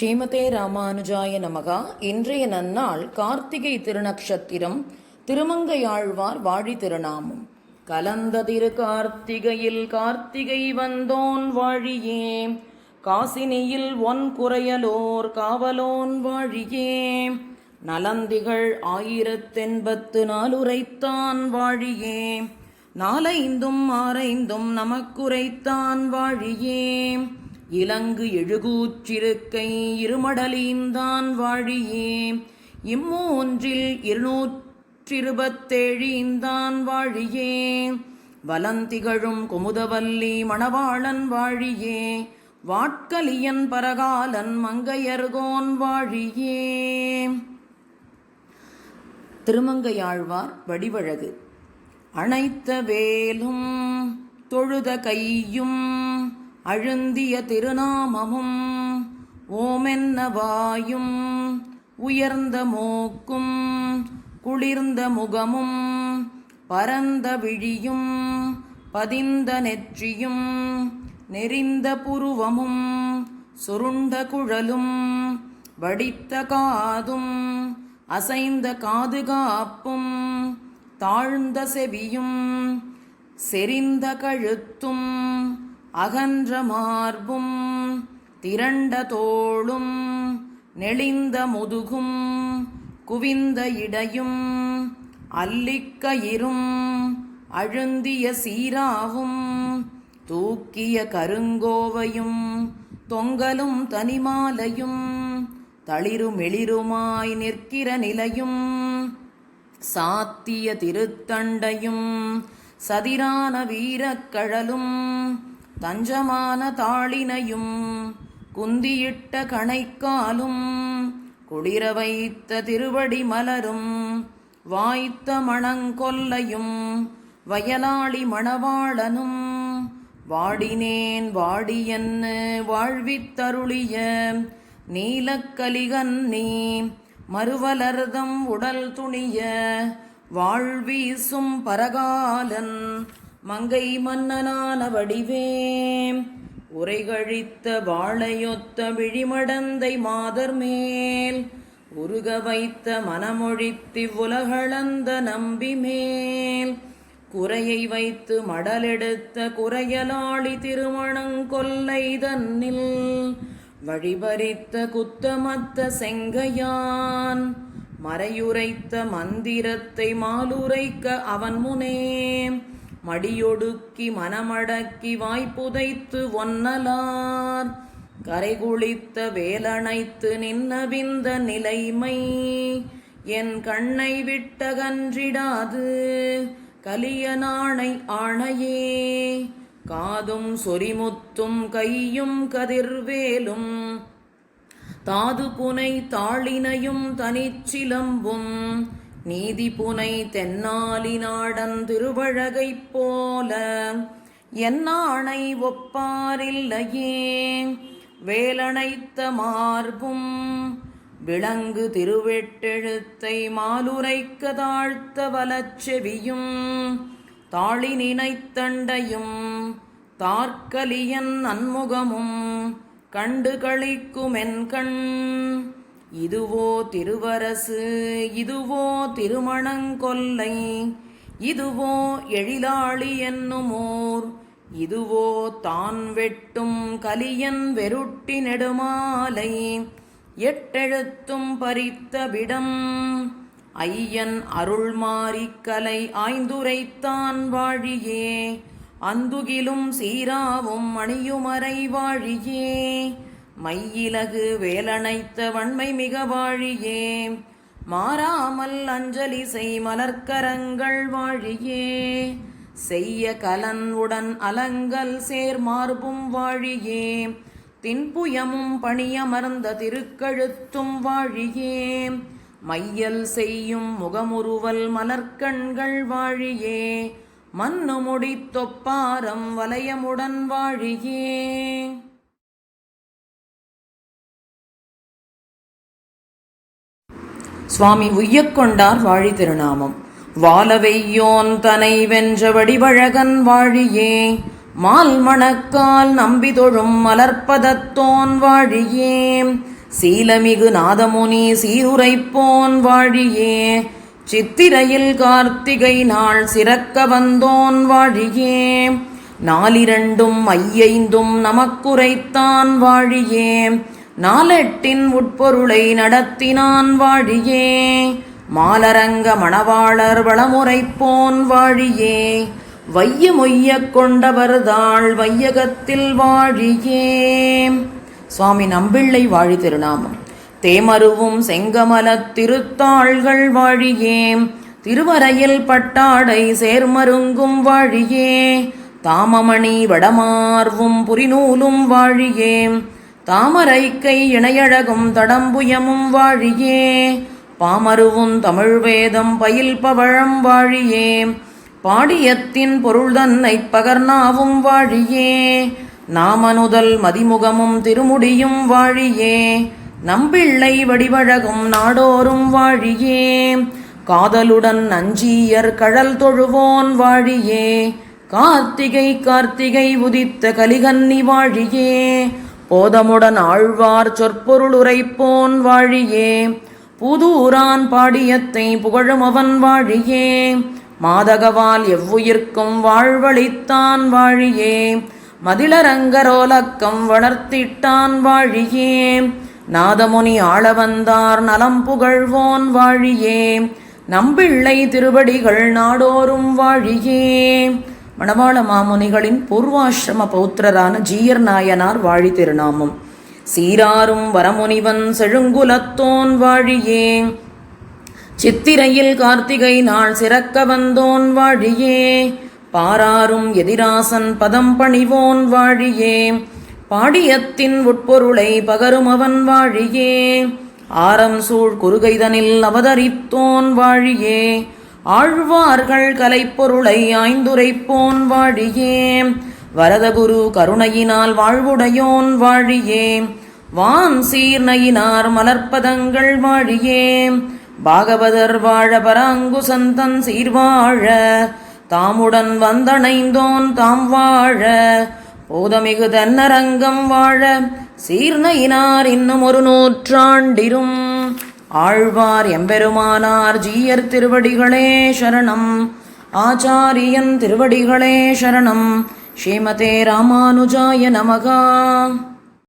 ஸ்ரீமதே ராமானுஜாய நமகா. இன்றைய நன்னாள் கார்த்திகை திருநக்ஷத்திரம் திருமங்கையாழ்வார் வாழி திருநாமம். கலந்த திரு கார்த்திகையில் கார்த்திகை வந்தோன் வாழியே. காசினியில் ஒன் குறையலோர் காவலோன் வாழியே. நலந்திகள் ஆயிரத்தெண்பத்து நாலுரைத்தான் வாழியே. நாலைந்தும் ஆரைந்தும் நமக்குரைத்தான் வாழியே. இலங்கு எழுகூற்றிருக்கை இருமடலீந்தான் வாழியே. இம்மூன்றில் இருநூற்றிருபத்தேழீந்தான் வாழியே. வலந்திகழும் குமுதவல்லி மணவாளன் வாழியே. வாட்கலியன் பரகாலன் மங்கையர்கோன் வாழியே. திருமங்கையாழ்வார் வடிவழகு. அணைத்த வேலும் தொழுத கையும் அழுந்திய திருநாமமும் ஓமென்ன வாயும் உயர்ந்த மோக்கும் குளிர்ந்த முகமும் பரந்த விழியும் பதிந்த நெற்றியும் நெறிந்த புருவமும் சுருண்ட குழலும் வடித்த காதும் அசைந்த காதுகாப்பும் தாழ்ந்த செவியும் செறிந்த கழுத்தும் அகன்ற மார்பும் திரண்ட தோளும் நெளிந்த முதுகும் குவிந்த இடையும் அல்லிக்கயிரும் அழுந்திய சீராவும் தூக்கிய கருங்கோவையும் தொங்கலும் தனிமாலையும் தளிரும் எளிருமாய் நிற்கிற நிலையும் சாத்திய திருத்தண்டையும் சதிரான வீரக்கழலும் தஞ்சமான தாளினையும் குந்தியிட்ட கணைக்காலும் குளிர வைத்த திருவடி மலரும் வாய்த்த மணங்கொல்லையும் வயலாளி மணவாளனும் வாடினேன் வாடியன்னு வாழ்வித்தருளிய நீலக்கலிகன் நீ மறுவலர்தம் உடல் துணிய வாழ்வீசும் பரகாலன் மங்கை மன்னனான வடிவே உரைகழித்த வாழையொத்த விழிமடந்தை மாதர் மேல். உருக வைத்த மனமொழித்தி உலகளந்த நம்பி மேல். குறையை வைத்து மடலெடுத்த குறையலாளி திருமணங்கொல்லை தன்னில். வழிபறித்த குத்தமத்த செங்கையான். மறையுரைத்த மந்திரத்தை மாலுரைக்க அவன் முனே மடியொடுக்கி மனமடக்கி வாய்ப்புதைத்து ஒன்னலார். கரைகுளித்த வேலணைத்து நின்னவிந்த நிலைமை என் கண்ணை விட்டகன்றிடாது கலிய நாணை ஆணையே. காதும் சொரிமுத்தும் கையும் கதிர்வேலும். தாது புனை தாளினையும் தனிச்சிலம்பும். நீதி புனை தென்னாலி நாடன் திருவழகைப் போல என்னாணை ஒப்பாரில்லையே. வேலணைத்த மார்பும் விளங்கு திருவெட்டெழுத்தை மாலுரைக்க தாழ்த்த வலச்செவியும் தாளி நினைத்தண்டையும் தார்க்கலியன் நன்முகமும் கண்டு கழிக்குமென் கண் இதுவோ திருவரசு இதுவோ திருமணங்கொல்லை இதுவோ எழிலாளி என்னுமோர் இதுவோ தான் வெட்டும் கலியன் வெருட்டி நெடுமாலை எட்டெழுத்தும் பறித்த விடம் ஐயன் அருள்மாரிக்கலை ஆய்ந்துரைத்தான் வாழியே அந்துகிலும் சீராவும் மணியுமறை வாழியே மையிலகு வேலணைத்த வன்மை மிக வாழியே. மாறாமல் அஞ்சலி செய் மலர்க்கரங்கள் வாழியே. செய்ய கலன் உடன் அலங்கல் சேர் மார்பும் வாழியே. தின்புயமும் பணியமர்ந்த திருக்கழுத்தும் வாழியே. மையல் செய்யும் முகமுறுவல் மலர்க்கண்கள் வாழியே. மண்ணு முடித்தொப்பாரம் வலயமுடன் வாழியே. சுவாமி உய்யக்கொண்டார் வாழி திருநாமம். வாலவெய்யோன் தனை வென்ற வடிவழகன் வாழியே மால் மணக்கால் நம்பி தொழும் மலர்ப்பதத்தோன் வாழியே சீலமிகு நாதமுனி சீருரைப்போன் வாழியே சித்திரையில் கார்த்திகை நாள் சிறக்க வந்தோன் வாழியே நாலிரண்டும் ஐயைந்தும் நமக்குரைத்தான் வாழியே நாலெட்டின் உட்பொருளை நடத்தினான் வாழியே. மாலரங்க மணவாளர் வளமுரைப்போன் வாழியே. வைய மொய்யக் கொண்டவர்தாள் வையகத்தில் வாழியே. சுவாமி நம்பிள்ளை வாழி திருநாமம். தேமருவும் செங்கமலத் திருத்தாள்கள் வாழியே. திருவரையில் பட்டாடை சேர்மருங்கும் வாழியே. தாமமணி வடமார்வும் புரிநூலும் வாழியே. தாமரைக்கை இணையழகும் தடம்புயமும் வாழியே. பாமருவும் தமிழ் வேதம் பயில் பவழம் வாழியே. பாடியத்தின் பொருள் தன்னை பகர்னாவும் வாழியே. நாமனுதல் மதிமுகமும் திருமுடியும் வாழியே. நம்பிள்ளை வடிவழகும் நாடோறும் வாழியே. காதலுடன் நஞ்சியர் கழல் தொழுவோன் வாழியே. கார்த்திகை கார்த்திகை உதித்த கலிகன்னி வாழியே. போதமுடன் ஆழ்வார் சொற்பொருள் உரைப்போன் வாழியே. புதூரான் பாடியத்தை புகழும் அவன் வாழியே. மாதகவால் எவ்வுயிர்க்கும் வாழ்வழித்தான் வாழியே. மதிலரங்கரோலக்கம் வளர்த்திட்டான் வாழியே. நாதமுனி ஆள வந்தார் நலம் புகழ்வோன் வாழியே. நம்பிள்ளை திருவடிகள் நாடோறும் வாழியே. மணவாள மாமுனிகளின் பூர்வாசிரம பௌத்திரரான ஜீயர் நாயனார் வாழி திருநாமம். சீராரும் வரமுனிவன் செழுங்குலத்தோன் வாழியே. சித்திரையில் கார்த்திகை நாள் சிறக்க வந்தோன் வாழியே. பாராரும் எதிராசன் பதம் பணிவோன் வாழியே. பாடியத்தின் உட்பொருளை பகரும் அவன் வாழியே. ஆரம் சூழ் குறுகைதனில் அவதரித்தோன் வாழியே. ஆழ்வார்கள் கலைப்பொருளை ஆய்ந்துரைப்போன் வாழியே. வரதகுரு கருணையினால் வாழ்வுடையோன் வாழியே. வான் சீர்ணையினார் மலர்ப்பதங்கள் வாழியே. பாகவதர் வாழ பராங்குசந்தன் சீர்வாழ. தாமுடன் வந்தணைந்தோன் தாம் வாழ போதமிகு தன்னரங்கம் வாழ. சீர்ணையினார் இன்னும் ஒரு நூற்றாண்டிரும் ஆழ்வார் எம்பெருமானார் ஜீயர் திருவடிகளே சரணம். ஆச்சாரியன் திருவடிகளே சரணம். ஸ்ரீமதே ராமானுஜாய நமகா.